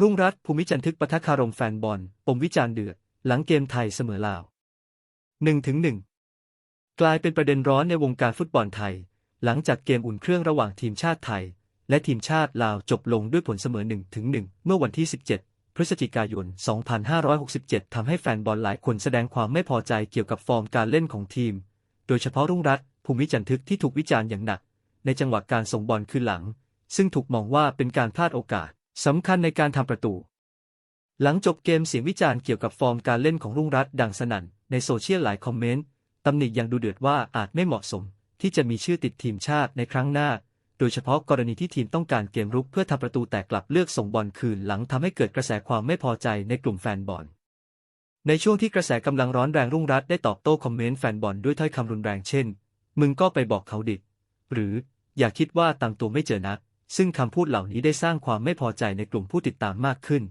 รุ่งรัตภูมิจันทึกปะทะคารมแฟนบอล ปมวิจารณ์เดือด หลังเกมไทยเสมอลาว1ถึง1กลายเป็นประเด็นร้อนในวงการฟุตบอลไทย หลังจากเกมอุ่นเครื่องระหว่างทีมชาติไทย และทีมชาติลาวจบลงด้วยผลเสมอ1ถึง1เมื่อวันที่ 17 พฤศจิกายน 2567 ทำให้แฟนบอลหลายคนแสดงความไม่พอใจเกี่ยวกับฟอร์มการเล่นของทีม โดยเฉพาะรุ่งรัตภูมิจันทึกที่ถูกวิจารณ์อย่างหนัก ในจังหวะการส่งบอลคืนหลัง ซึ่งถูกมองว่าเป็นการพลาดโอกาส สำคัญในการทำประตู หลังจบเกมเสียงวิจารณ์เกี่ยวกับฟอร์มการเล่นของรุ่งรัตน์ดังสนั่น ในโซเชียลหลายคอมเมนต์ตำหนิอย่างดูเดือดว่าอาจไม่เหมาะสม ที่จะมีชื่อติดทีมชาติในครั้งหน้า โดยเฉพาะกรณีที่ทีมต้องการเกมรุกเพื่อทำประตูแต่กลับเลือกส่งบอลคืนหลังทำให้เกิดกระแสความไม่พอใจในกลุ่มแฟนบอล ในช่วงที่กระแสกำลังร้อนแรงรุ่งรัตน์ได้ตอบโต้คอมเมนต์แฟนบอลด้วยถ้อยคำรุนแรงเช่น มึงก็ไปบอกเขาดิ หรือ อย่าคิดว่าตามตัวไม่เจอนัก ซึ่งคำพูดเหล่านี้ได้สร้างความไม่พอใจในกลุ่มผู้ติดตามมากขึ้น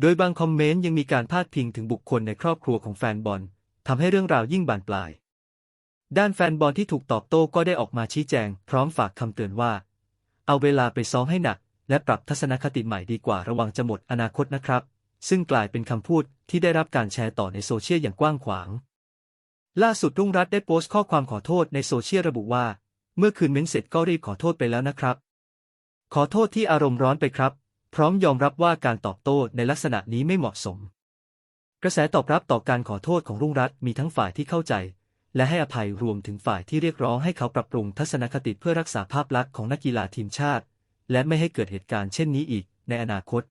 โดยบางคอมเมนต์ยังมีการพาดพิงถึงบุคคลในครอบครัวของแฟนบอลทำให้เรื่องราวยิ่งบานปลาย ด้านแฟนบอลที่ถูกตอบโต้ก็ได้ออกมาชี้แจง พร้อมฝากคำเตือนว่า เอาเวลาไปซ้อมให้หนัก และปรับทัศนคติใหม่ดีกว่าระวังจะหมดอนาคตนะครับ ซึ่งกลายเป็นคำพูดที่ได้รับการแชร์ต่อในโซเชียลอย่างกว้างขวาง ล่าสุดรุ่งรัตน์ได้โพสต์ข้อความขอโทษในโซเชียลระบุว่า เมื่อคืนเม้นเสร็จก็รีบขอโทษไปแล้วนะครับ ขอโทษที่อารมณ์ร้อนไปครับ พร้อมยอมรับว่าการตอบโต้ในลักษณะนี้ไม่เหมาะสม กระแสตอบรับต่อการขอโทษของรุ่งรัตน์มีทั้งฝ่ายที่เข้าใจ และให้อภัยรวมถึงฝ่ายที่เรียกร้องให้เขาปรับปรุงทัศนคติเพื่อรักษาภาพลักษณ์ของนักกีฬาทีมชาติ และไม่ให้เกิดเหตุการณ์เช่นนี้อีกในอนาคต